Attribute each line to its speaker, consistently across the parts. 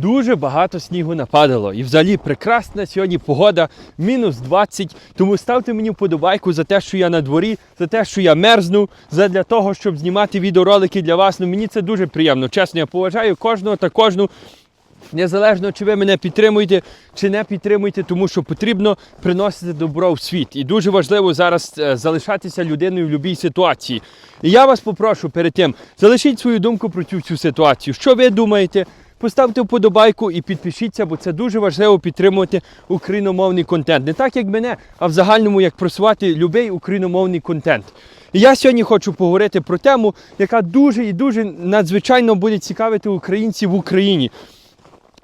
Speaker 1: дуже багато снігу нападало. І взагалі прекрасна сьогодні погода, мінус 20. Тому ставте мені вподобайку за те, що я на дворі, за те, що я мерзну, за для того, щоб знімати відеоролики для вас. Ну мені це дуже приємно. Чесно, я поважаю кожного та кожну. Незалежно, чи ви мене підтримуєте, чи не підтримуєте, тому що потрібно приносити добро в світ. І дуже важливо зараз е, залишатися людиною в будь-якій ситуації. І я вас попрошу перед тим, залишіть свою думку про цю, цю ситуацію. Що ви думаєте? Поставте вподобайку і підпишіться, бо це дуже важливо підтримувати україномовний контент. Не так, як мене, а в загальному як просувати будь-який україномовний контент. І я сьогодні хочу поговорити про тему, яка дуже і дуже надзвичайно буде цікавити українців в Україні.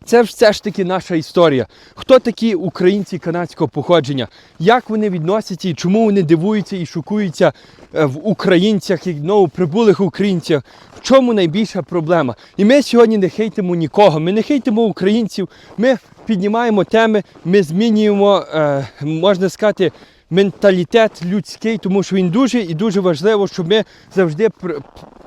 Speaker 1: Це все ж таки наша історія. Хто такі українці канадського походження? Як вони відносяться і чому вони дивуються і шокуються е, в українцях і новоприбулих українцях? В чому найбільша проблема? І ми сьогодні не хейтимо нікого. Ми не хейтимо українців. Ми піднімаємо теми, ми змінюємо, е, можна сказати, менталітет людський, тому що він дуже і дуже важливо, щоб ми завжди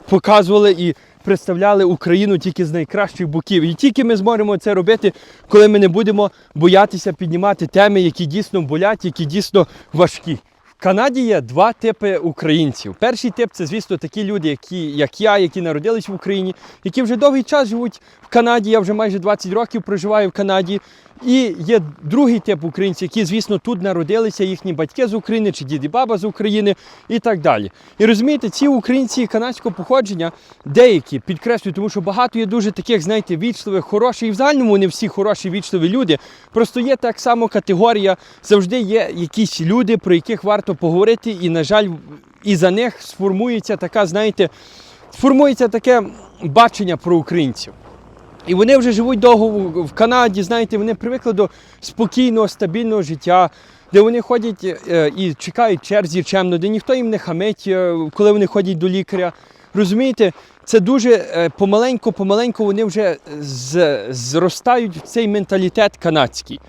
Speaker 1: показували і представляли Україну тільки з найкращих боків. І тільки ми зможемо це робити, коли ми не будемо боятися піднімати теми, які дійсно болять, які дійсно важкі. В Канаді є два типи українців. Перший тип це, звісно, такі люди, які, як я, які народились в Україні, які вже довгий час живуть в Канаді. Я вже майже 20 років проживаю в Канаді. І є другий тип українців, які, звісно, тут народилися, їхні батьки з України, чи дід і баба з України і так далі. І розумієте, ці українці канадського походження, деякі підкреслюю, тому що багато є дуже таких, знаєте, вічливих, хороших, і в загальному не всі хороші, вічливі люди. Просто є так само категорія, завжди є якісь люди, про яких варто поговорити, і, на жаль, і за них сформується така, знаєте, сформується таке бачення про українців. І вони вже живуть довго в Канаді, знаєте, вони привикли до спокійного, стабільного життя, де вони ходять е, і чекають черзі чемно, де ніхто їм не хамить, е, коли вони ходять до лікаря. Розумієте, це дуже е, помаленьку, помаленьку вони вже зростають в цей менталітет канадський.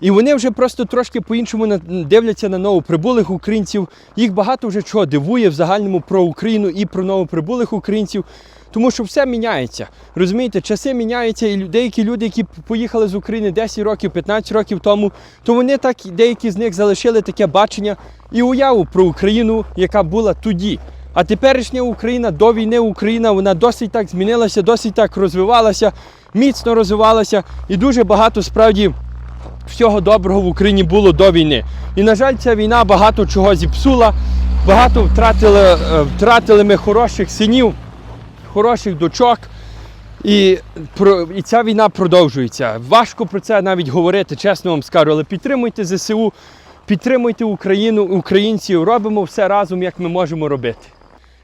Speaker 1: І вони вже просто трошки по-іншому дивляться на новоприбулих українців. Їх багато вже чого дивує в загальному про Україну і про новоприбулих українців. Тому що все міняється. Розумієте, часи міняються, і деякі люди, які поїхали з України 10 років, 15 років тому, то вони так, деякі з них залишили таке бачення і уяву про Україну, яка була тоді. А теперішня Україна до війни Україна, вона досить так змінилася, досить так розвивалася, міцно розвивалася, і дуже багато справді всього доброго в Україні було до війни. І, на жаль, ця війна багато чого зіпсула, багато втратили, е, втратили ми хороших синів, хороших дочок. І, і ця війна продовжується. Важко про це навіть говорити, чесно вам скажу, але підтримуйте ЗСУ, підтримуйте Україну, українців, робимо все разом, як ми можемо робити.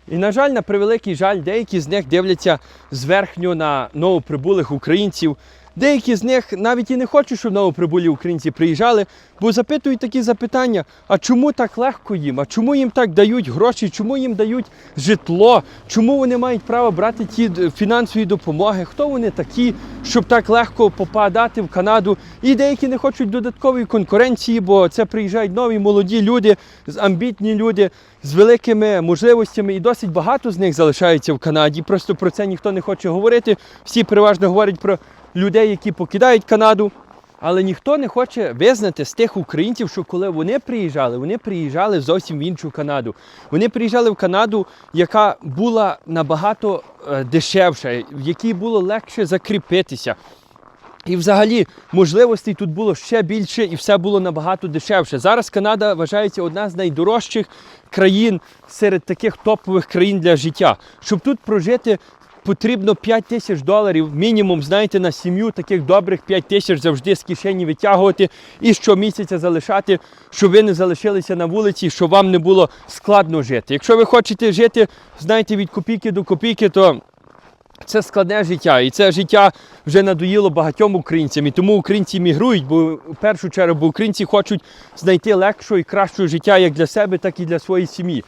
Speaker 1: І, на жаль, на превеликий жаль, деякі з них дивляться зверхньо на новоприбулих українців. Деякі з них навіть і не хочуть, щоб новоприбулі українці приїжджали, бо запитують такі запитання: а чому так легко їм? А чому їм так дають гроші? Чому їм дають житло? Чому вони мають право брати ті фінансові допомоги? Хто вони такі, щоб так легко попадати в Канаду? І деякі не хочуть додаткової конкуренції, бо це приїжджають нові молоді люди, амбітні люди з великими можливостями, і досить багато з них залишаються в Канаді. Просто про це ніхто не хоче говорити. Всі переважно говорять про людей, які покидають Канаду. Але ніхто не хоче визнати з тих українців, що коли вони приїжджали, вони приїжджали зовсім в іншу Канаду. Вони приїжджали в Канаду, яка була набагато е, дешевша, в якій було легше закріпитися. І взагалі можливостей тут було ще більше і все було набагато дешевше. Зараз Канада вважається одна з найдорожчих країн серед таких топових країн для життя. Щоб тут прожити, потрібно 5 тисяч доларів, мінімум, знаєте, на сім'ю таких добрих 5 тисяч завжди з кишені витягувати і щомісяця залишати, щоб ви не залишилися на вулиці, щоб вам не було складно жити. Якщо ви хочете жити, знаєте, від копійки до копійки, то це складне життя, і це життя вже надоїло багатьом українцям. І тому українці мігрують, бо в першу чергу українці хочуть знайти легшого і кращого життя як для себе, так і для своєї сім'ї.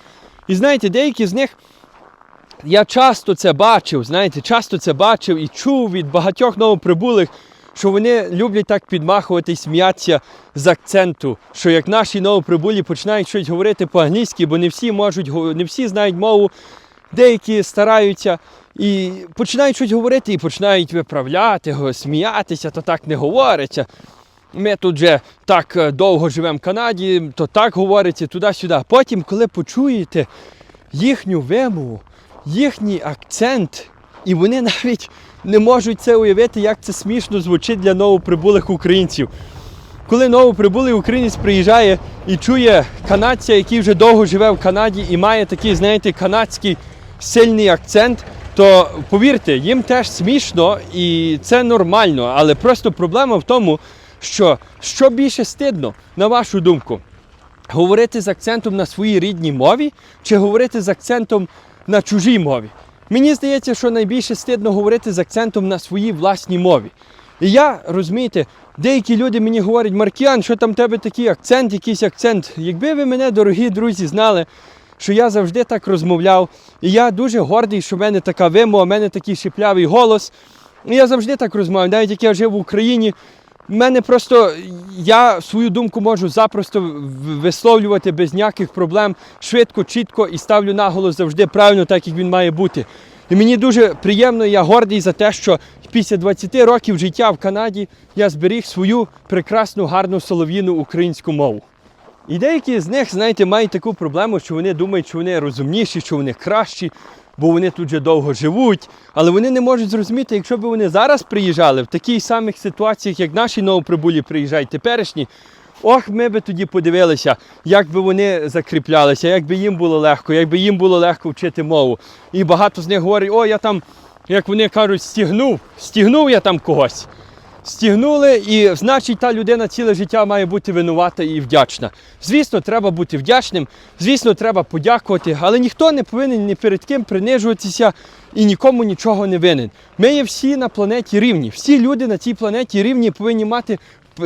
Speaker 1: І знаєте, деякі з них я часто це бачив, знаєте, часто це бачив і чув від багатьох новоприбулих, що вони люблять так підмахувати і сміятися з акценту, що як наші новоприбулі починають щось говорити по-англійськи, бо не всі можуть, не всі знають мову, деякі стараються. І починають щось говорити і починають виправляти, сміятися, то так не говориться. Ми тут вже так е, довго живемо в Канаді, то так говориться туди-сюди. Потім, коли почуєте їхню вимову, їхній акцент, і вони навіть не можуть це уявити, як це смішно звучить для новоприбулих українців. Коли новоприбулий українець приїжджає і чує канадця, який вже довго живе в Канаді і має такий, знаєте, канадський сильний акцент, то повірте, їм теж смішно і це нормально. Але просто проблема в тому, що що більше стидно, на вашу думку, говорити з акцентом на своїй рідній мові чи говорити з акцентом на чужій мові. Мені здається, що найбільше стидно говорити з акцентом на своїй власній мові. І я, розумієте, деякі люди мені говорять, Маркіан, що там в тебе такий акцент, якийсь акцент. Якби ви мене, дорогі друзі, знали, що я завжди так розмовляв, і я дуже гордий, що в мене така вимова, в мене такий шиплявий голос. І я завжди так розмовляю, навіть як я жив в Україні. В мене просто я свою думку можу запросто висловлювати без ніяких проблем, швидко, чітко і ставлю наголос завжди правильно, так як він має бути. І мені дуже приємно, я гордий за те, що після 20 років життя в Канаді я зберіг свою прекрасну, гарну солов'їну українську мову. І деякі з них, знаєте, мають таку проблему, що вони думають, що вони розумніші, що вони кращі, бо вони тут вже довго живуть. Але вони не можуть зрозуміти, якщо б вони зараз приїжджали в таких самих ситуаціях, як наші новоприбулі приїжджають теперішні. Ох, ми би тоді подивилися, як би вони закріплялися, як би їм було легко, як би їм було легко вчити мову. І багато з них говорять, о, я там, як вони кажуть, стігнув, стігнув я там когось. Стігнули, і значить та людина ціле життя має бути винувата і вдячна. Звісно, треба бути вдячним, звісно, треба подякувати, але ніхто не повинен ні перед ким принижуватися і нікому нічого не винен. Ми є всі на планеті рівні. Всі люди на цій планеті рівні повинні мати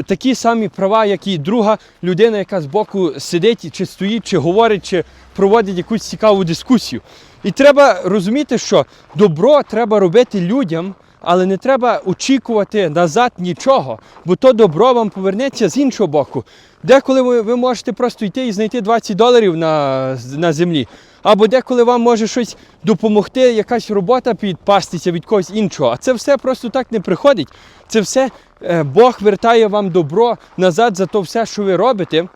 Speaker 1: такі самі права, як і друга людина, яка збоку сидить, чи стоїть, чи говорить, чи проводить якусь цікаву дискусію. І треба розуміти, що добро треба робити людям. Але не треба очікувати назад нічого, бо то добро вам повернеться з іншого боку. Деколи ви, ви можете просто йти і знайти 20 доларів на, на землі, або деколи вам може щось допомогти, якась робота підпастися від когось іншого. А це все просто так не приходить. Це все е, Бог вертає вам добро назад за то все, що ви робите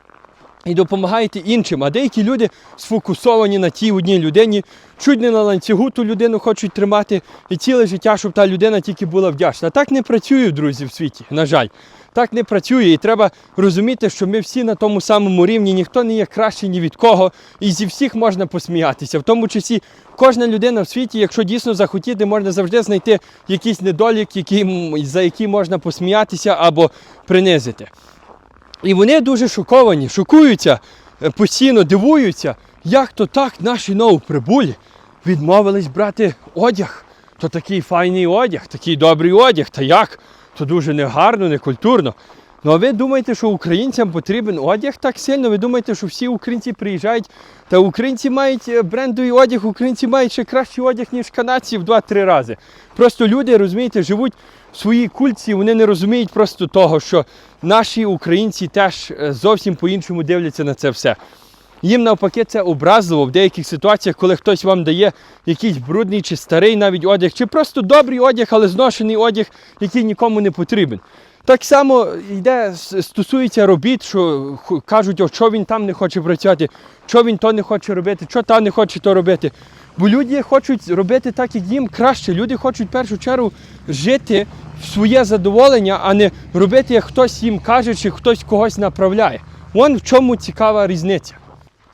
Speaker 1: і допомагаєте іншим. А деякі люди сфокусовані на тій одній людині, чуть не на ланцюгу ту людину хочуть тримати, і ціле життя, щоб та людина тільки була вдячна. Так не працює, друзі, в світі, на жаль. Так не працює, і треба розуміти, що ми всі на тому самому рівні, ніхто не є кращий ні від кого, і зі всіх можна посміятися. В тому числі кожна людина в світі, якщо дійсно захотіти, можна завжди знайти якийсь недолік, який, за який можна посміятися або принизити. І вони дуже шоковані, шокуються, е, постійно дивуються, як то так наші новоприбулі відмовились брати одяг. То такий файний одяг, такий добрий одяг. Та як? То дуже негарно, некультурно. Ну а ви думаєте, що українцям потрібен одяг так сильно? Ви думаєте, що всі українці приїжджають? Та українці мають е, брендовий одяг, українці мають ще кращий одяг, ніж канадці в 2-3 рази. Просто люди, розумієте, живуть в своїй кульці, вони не розуміють просто того, що наші українці теж е, зовсім по-іншому дивляться на це все. Їм навпаки це образливо в деяких ситуаціях, коли хтось вам дає якийсь брудний чи старий навіть одяг, чи просто добрий одяг, але зношений одяг, який нікому не потрібен. Так само йде, стосується робіт, що кажуть, о, що він там не хоче працювати, що він то не хоче робити, що та не хоче то робити. Бо люди хочуть робити так, як їм краще. Люди хочуть в першу чергу жити в своє задоволення, а не робити, як хтось їм каже, чи хтось когось направляє. Вон в чому цікава різниця.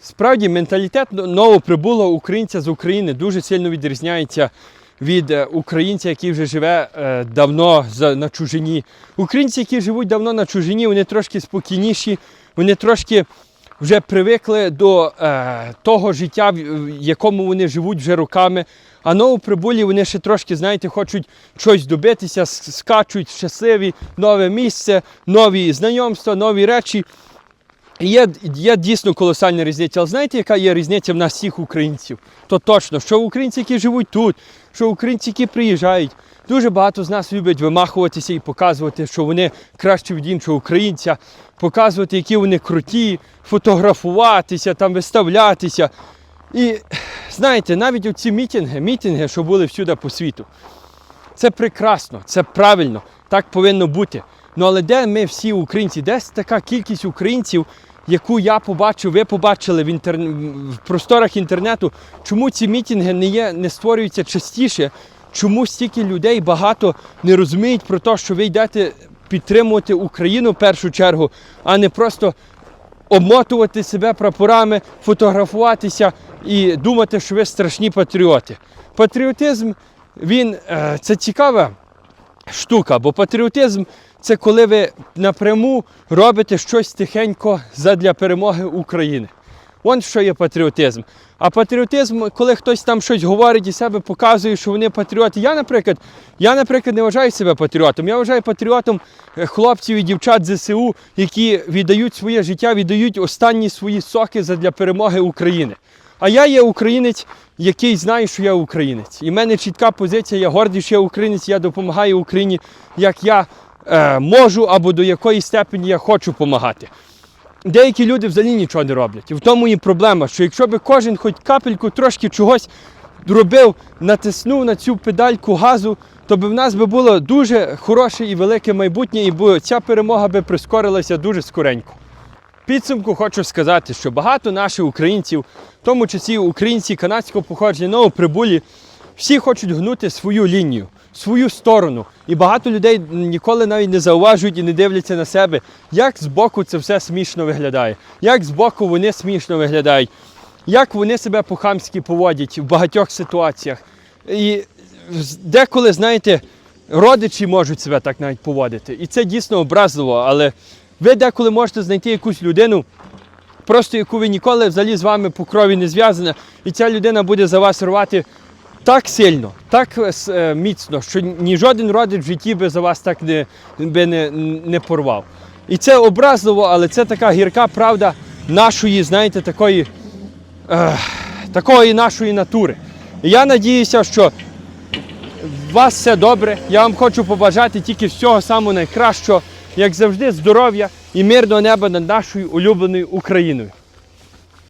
Speaker 1: Справді, менталітет новоприбулого українця з України дуже сильно відрізняється від е, українця, який вже живе е, давно на чужині. Українці, які живуть давно на чужині, вони трошки спокійніші, вони трошки вже привикли до е, того життя, в якому вони живуть вже роками. А новоприбулі вони ще трошки, знаєте, хочуть щось добитися, скачуть щасливі, нове місце, нові знайомства, нові речі. Є, є дійсно колосальна різниця. Але знаєте, яка є різниця в нас всіх українців? То точно, що українці, які живуть тут, що українці, які приїжджають, дуже багато з нас люблять вимахуватися і показувати, що вони краще від іншого українця, показувати, які вони круті, фотографуватися, там виставлятися. І знаєте, навіть оці мітинги, мітинги, що були всюди по світу, це прекрасно, це правильно, так повинно бути. Ну але де ми всі українці? Десь така кількість українців, яку я побачив, ви побачили в, інтер... в просторах інтернету, чому ці мітинги не, є, не створюються частіше, чому стільки людей багато не розуміють про те, що ви йдете підтримувати Україну в першу чергу, а не просто обмотувати себе прапорами, фотографуватися і думати, що ви страшні патріоти. Патріотизм він е, це цікава штука, бо патріотизм це коли ви напряму робите щось тихенько задля перемоги України. Вон що є патріотизм. А патріотизм, коли хтось там щось говорить і себе показує, що вони патріоти. Я, наприклад, я, наприклад, не вважаю себе патріотом. Я вважаю патріотом е, хлопців і дівчат ЗСУ, які віддають своє життя, віддають останні свої соки задля перемоги України. А я є українець, який знає, що я українець. І в мене чітка позиція, я гордий, що я українець, я допомагаю Україні, як я е, можу або до якої степені я хочу допомагати. Деякі люди взагалі нічого не роблять. І в тому і проблема, що якщо би кожен хоч капельку трошки чогось робив, натиснув на цю педальку газу, то би в нас би було дуже хороше і велике майбутнє, і ця перемога би прискорилася дуже скоренько. Підсумку хочу сказати, що багато наших українців, в тому числі українці канадського походження, новоприбулі, всі хочуть гнути свою лінію, свою сторону. І багато людей ніколи навіть не зауважують і не дивляться на себе, як збоку це все смішно виглядає, як збоку вони смішно виглядають, як вони себе по-хамськи поводять в багатьох ситуаціях. І деколи, знаєте, родичі можуть себе так навіть поводити. І це дійсно образливо, але ви деколи можете знайти якусь людину, просто яку ви ніколи взагалі з вами по крові не зв'язана, і ця людина буде за вас рвати так сильно, так е, міцно, що ні жоден родич в житті би за вас так не, би не, не порвав. І це образливо, але це така гірка правда нашої, знаєте, такої, е, такої нашої натури. І я надіюся, що у вас все добре. Я вам хочу побажати тільки всього самого найкращого, як завжди, здоров'я і мирного неба над нашою улюбленою Україною.